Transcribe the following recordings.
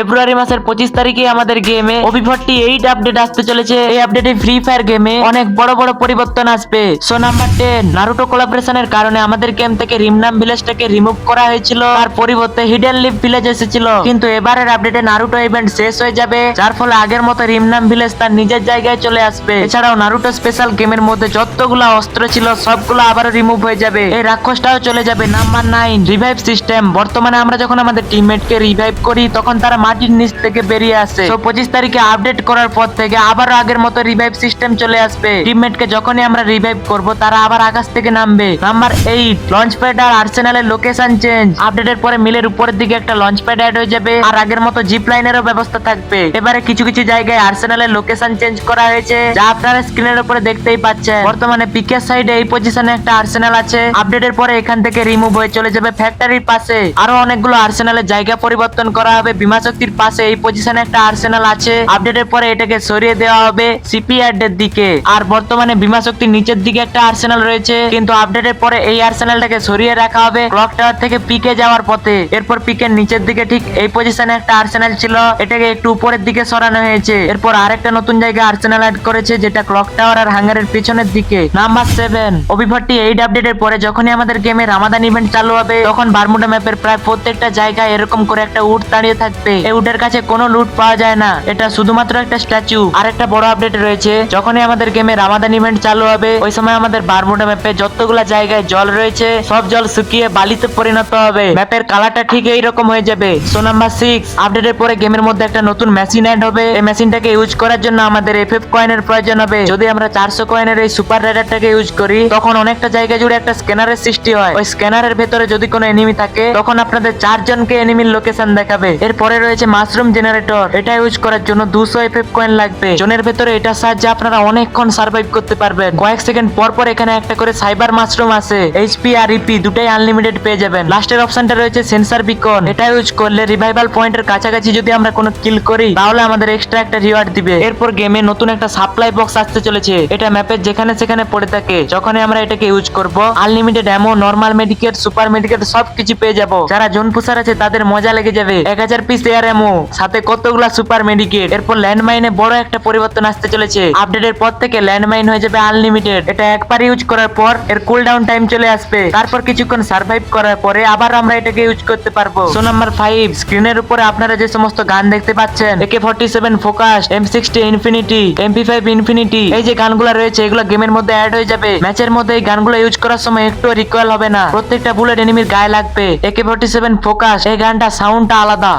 ফেব্রুয়ারি মাসের পঁচিশ তারিখে আমাদের গেমে ওবি ফোরটি এইট আপডেট আসতে চলেছে। এই আপডেটে ফ্রি ফায়ার গেমে অনেক বড় বড় পরিবর্তন আসবে। সো নাম্বার টেন নারুটো কোলাবরেশনের কারণে আমাদের গেম থেকে রিমনাম ভিলেজটাকে রিমুভ করা হয়েছিল। তার পরিবর্তে হিডেন লিভ ভিলেজ এসেছিল। কিন্তু এবারের আপডেটে নারুটো ইভেন্ট শেষ হয়ে যাবে, যার ফলে আগের মতো রিমনাম ভিলেজ তার নিজের জায়গায় চলে আসবে। এছাড়াও নারুটো স্পেশাল গেমের মধ্যে যতগুলো অস্ত্র ছিল, সবগুলো আবারও রিমুভ হয়ে যাবে। এই রাক্ষসটাও চলে যাবে। নাম্বার নাইন রিভাইভ সিস্টেম বর্তমানে আমরা যখন আমাদের টিমমেটকে রিভাইভ করি, তখন তারা মাটির নিচ থেকে বেরিয়ে আসে। তো পঁচিশ তারিখে আপডেট করার পর থেকে আবারও আগের মতো রিভাইভ সিস্টেম চলে আসবে। টিমমেটকে যখনই আমরা রিভাইভ করব, তারা আবার আকাশ থেকে নামবে। নাম্বার এইট লঞ্চ প্যাড আর আর্সেনালের লোকেশন চেঞ্জ আপডেটের পরে মিলের উপরের দিকে একটা লঞ্চ প্যাড অ্যাড হয়ে যাবে আর আগের মতো জিপ লাইনেরও ব্যবস্থা থাকবে। এবারে কিছু কিছু জায়গায় আর্সেনালের লোকেশন চেঞ্জ করা হয়েছে, যা আপনারা স্ক্রিনের উপরে দেখতেই পাচ্ছেন। বর্তমানে পিকের সাইডে এই পজিশনে একটা আর্সেনাল আছে। আপডেটের পরে এখান থেকে রিমুভ হয়ে চলে যাবে ফ্যাক্টরির পাশে। আরও অনেকগুলো আর্সেনালের জায়গা পরিবর্তন করা হবে। বিমা শক্তির পাশে এই পজিশনে একটা আর্সেনাল আছে। আপডেটের পরে এটাকে সরিয়ে দেওয়া হবে সিপিআর এর দিকে। আর বর্তমানে বিমা শক্তির নিচের দিকে একটা আর্সেনাল রয়েছে। কিন্তু আপডেটের পরে এই আর্সেনালটাকে সরিয়ে রাখা হবে ক্লক টাওয়ার থেকে পিকে যাওয়ার পথে। এরপর পিকের নিচের দিকে ঠিক এই পজিশনে একটা আর্সেনাল ছিল। এটাকে একটু উপরের দিকে সরানো হয়েছে। এরপর আরেকটা নতুন জায়গায় আর্সেনাল অ্যাড করেছে, যেটা ক্লক টাওয়ার আর হাঙ্গারের পিছনের দিকে। নাম্বার সেভেন ওবিফারটি এইট আপডেটের পরে যখনই আমাদের গেমে রামাদান ইভেন্ট চালু হবে, তখন বারমুডা ম্যাপের প্রায় প্রত্যেকটা জায়গায় এরকম করে একটা উট দাঁড়িয়ে থাকবে। এই উটের কাছে কোনো লুট পাওয়া যায় না। এটা শুধুমাত্র একটা স্ট্যাচু আর একটা বড় আপডেট রয়েছে। যখনই আমাদের গেমে রামাদান ইভেন্ট চালু হবে, ওই সময় আমাদের বারমুডা ম্যাপে যতগুলা জায়গায় জল রয়েছে, সব জল শুকিয়ে বালিতে পরিণত হবে। ম্যাপের কালারটা ঠিক এইরকম হয়ে যাবে। সো নাম্বার সিক্স আপডেটের পরে গেমের মধ্যে একটা নতুন মেশিন অ্যাড হবে। এই মেশিনটাকে ইউজ করার জন্য আমাদের এফ এফ কয়েনের প্রয়োজন হবে। যদি আমরা চারশো কয়েনের এই সুপার রাইডারটাকে ইউজ করি, তখন অনেকটা জায়গা জুড়ে একটা স্ক্যানারের সৃষ্টি হয়। ওই স্ক্যানারের ভেতরে যদি কোনো এনিমি থাকে, তখন আপনাদের চারজনকে এনিমির লোকেশন দেখাবে। এরপরে রয়েছে মাশরুম জেনারেটর। এটা ইউজ করার জন্য দুশো এফ এফ কয়েন লাগবে। জোনের ভেতরে এটার সাহায্যে আপনারা অনেকক্ষণ সার্ভাইভ করতে পারবেন। কয়েক সেকেন্ড পর পর এখানে একটা করে সাইবার মাশরুম আছে। এইচপি আর ইপি দুটাই আনলিমিটেড পেয়ে যাবেন। লাস্টের অপশনটা রয়েছে সেন্সার বিকন এটা ইউজ করলে রিভাইভাল পয়েন্টের কাছাকাছি যদি আমরা কোনো কিল করি, তাহলে আমাদের এক্সট্রা একটা রিওয়ার্ড দিবে। এরপর গেমে নতুন একটা সাপ্লাই বক্স আসতে চলেছে। এটা ম্যাপের যেখানে সেখানে পড়ে থাকে। যখনই আমরা এটাকে ইউজ করব unlimited ammo normal medkit super medkit সবকিছু পেয়ে যাব। যারা জোন পুষার আছে, তাদের মজা লেগে যাবে। এক হাজার পিস এয়ার অ্যামো সাথে কতগুলা সুপার মেডিকেট এরপর ল্যান্ডমাইনে বড় একটা পরিবর্তন আসতে চলেছে। আপডেটের পর থেকে ল্যান্ডমাইন হয়ে যাবে আনলিমিটেড এটা একবার ইউজ করার পর এর কুল ডাউন টাইম চলে আসবে। তারপর কিছুক্ষণ সার্ভাইভ করার পরে আবার আমরা এটাকে ইউজ করতে পারব। সো নাম্বার ফাইভ স্ক্রিনের উপরে আপনারা যে সমস্ত গান দেখতে পাচ্ছেন AK forty seven focus M sixty infinity MP five infinity এই যে গানগুলো রয়েছে, এগুলো গেমের মধ্যে অ্যাড হয়ে যাবে। ম্যাচের মধ্যে এই গানগুলো ইউজ করার সময় একটু রিকোয়েল হবে না। প্রত্যেকটা বুলেট এনিমির গায়ে লাগবে। একে ফর্টি সেভেন ফোকাস এই গানটা সাউন্ডটা আলাদা।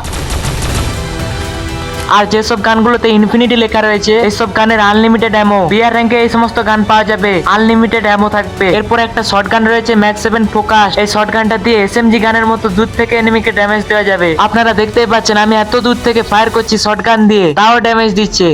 আর যেসব গানগুলোতে ইনফিনিটি লেখা রয়েছে এইসব গানের আনলিমিটেড অ্যামো বিয়ার র্যাঙ্কে এই সমস্ত গান পাওয়া যাবে। আনলিমিটেড অ্যামো থাকবে। এরপর একটা শর্ট গান রয়েছে ম্যাক্স সেভেন ফোকাস এই শর্ট গানটা দিয়ে এস গানের মতো দূর থেকে এনিমিকে ড্যামেজ দেওয়া যাবে। আপনারা দেখতেই পাচ্ছেন, আমি এত দূর থেকে ফায়ার করছি শর্ট গান দিয়ে। তাও ড্যামেজ দিচ্ছে।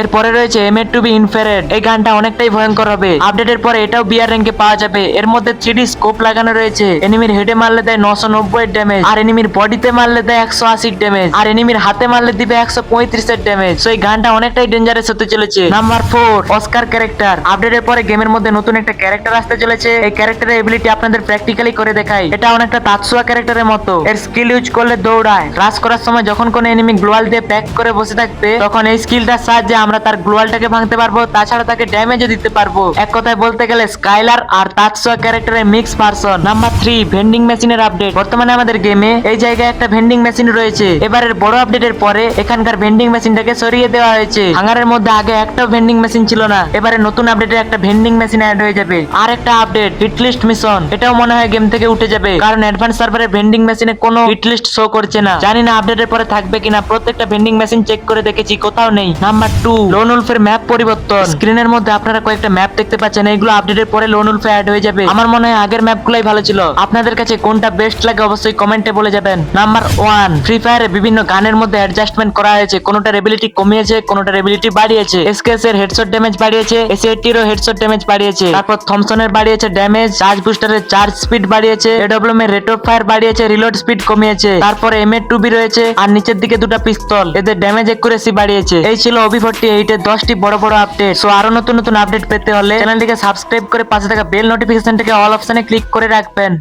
এরপরে রয়েছে এম টু বি ইনফেরেড এই গানটা অনেকটাই ভয়ঙ্কর হবে। আপডেটের পরে এটাও বিয়ার র্যাঙ্কে পাওয়া যাবে। এর মধ্যে থ্রিডি স্কোপ লাগানো রয়েছে। এনিমির হেডে মারলে দেয় নশো নব্বই ড্যামেজ আর এনিমির বডিতে মারলে দেয় একশো আশির ড্যামেজ আর এনিমির হাতে মারলে দিবে একশো পঁয়ত্রিশের ড্যামেজ তো এই গানটা অনেকটাই ডেঞ্জারাস হতে চলেছে। নাম্বার ফোর অস্কার ক্যারেক্টার আপডেটের পরে গেমের মধ্যে নতুন একটা ক্যারেক্টার আসতে চলেছে। এই ক্যারেক্টারের এবিলিটি আপনাদের প্র্যাকটিক্যালি করে দেখায় এটা অনেকটা তাৎসুয়া ক্যারেক্টারের মতো। এর স্কিল ইউজ করলে দৌড়ায়। রাস করার সময় যখন কোনো এনিমি গ্লোয়াল দিয়ে প্যাক করে বসে থাকবে, তখন এই স্কিলটার সাহায্যে আমরা তার গ্লোয়ালটাকে ভাঙতে পারব, তাছাড়া তাকে ড্যামেজও দিতে পারব। এক কথায় বলতে গেলে স্কাইলার আর তাৎসুয়া ক্যারেক্টারের mix version number three vending মেশিনের আপডেট বর্তমানে আমাদের গেমে এই জায়গায় একটা ভেন্ডিং মেশিন রয়েছে। এবারের বড় আপডেটের পরে এখানকার ভেন্ডিং মেশিনটাকে সরিয়ে দেওয়া হয়েছে। হাঙ্গারের মধ্যে আগে একটাও ভেন্ডিং মেশিন ছিল না। এবারে নতুন আপডেটে একটা ভেন্ডিং মেশিন অ্যাড হয়ে যাবে। আর একটা আপডেট হিটলিস্ট মিশন এটাও মনে হয় গেম থেকে উঠে যাবে। কারণ অ্যাডভান্স সার্ভারের ভেন্ডিং মেশিনে কোনো হিটলিস্ট শো করছে না। জানি না আপডেটের পরে থাকবে কিনা। প্রত্যেকটা ভেন্ডিং মেশিন চেক করে দেখেছি, কোথাও নেই। নাম্বার টু লোন উলফের ম্যাপ পরিবর্তন। স্ক্রিনের মধ্যে আপনারা কয়েকটা ম্যাপ দেখতে পাচ্ছেন, এইগুলো আপডেটের পরে লোন উলফে অ্যাড হয়ে যাবে। আমার মনে হয় আগের ম্যাপগুলোই ভালো ছিল। আপনাদের কাছে কোনটা বেস্ট লাগে অবশ্যই কমেন্টে বলে যাবেন। নাম্বার ওয়ান ফ্রি ফায়ারে বিভিন্ন গানের মধ্যে অ্যাডজাস্টমেন্ট করা হয়েছে। কোনোটার এবিলিটি কমিয়েছে, কোনোটার এবিলিটি বাড়িয়েছে। এসকেএস এর হেডশট ড্যামেজ বাড়িয়েছে এসএটিরও হেডশট ড্যামেজ বাড়িয়েছে। তারপর থমসনের বাড়িয়েছে ড্যামেজ চার্জ বুস্টারের চার্জ স্পিড বাড়িয়েছে। এডব্লিউএম এর রেট অফ ফায়ার বাড়িয়েছে রিলোড স্পিড কমিয়েছে। তারপরে এম এর টুবি রয়েছে, আর নিচের দিকে দুটো পিস্তল, এদের ড্যামেজ একুরেসি বাড়িয়েছে। এই ছিল ওবি এইটের দশটি বড় বড় আপডেট সো আরও নতুন নতুন আপডেট পেতে হলে চ্যানেলটিকে সাবস্ক্রাইব করে পাশে থাকা বেল নোটিফিকেশনটিকে অল অপশনে ক্লিক করে রাখবেন।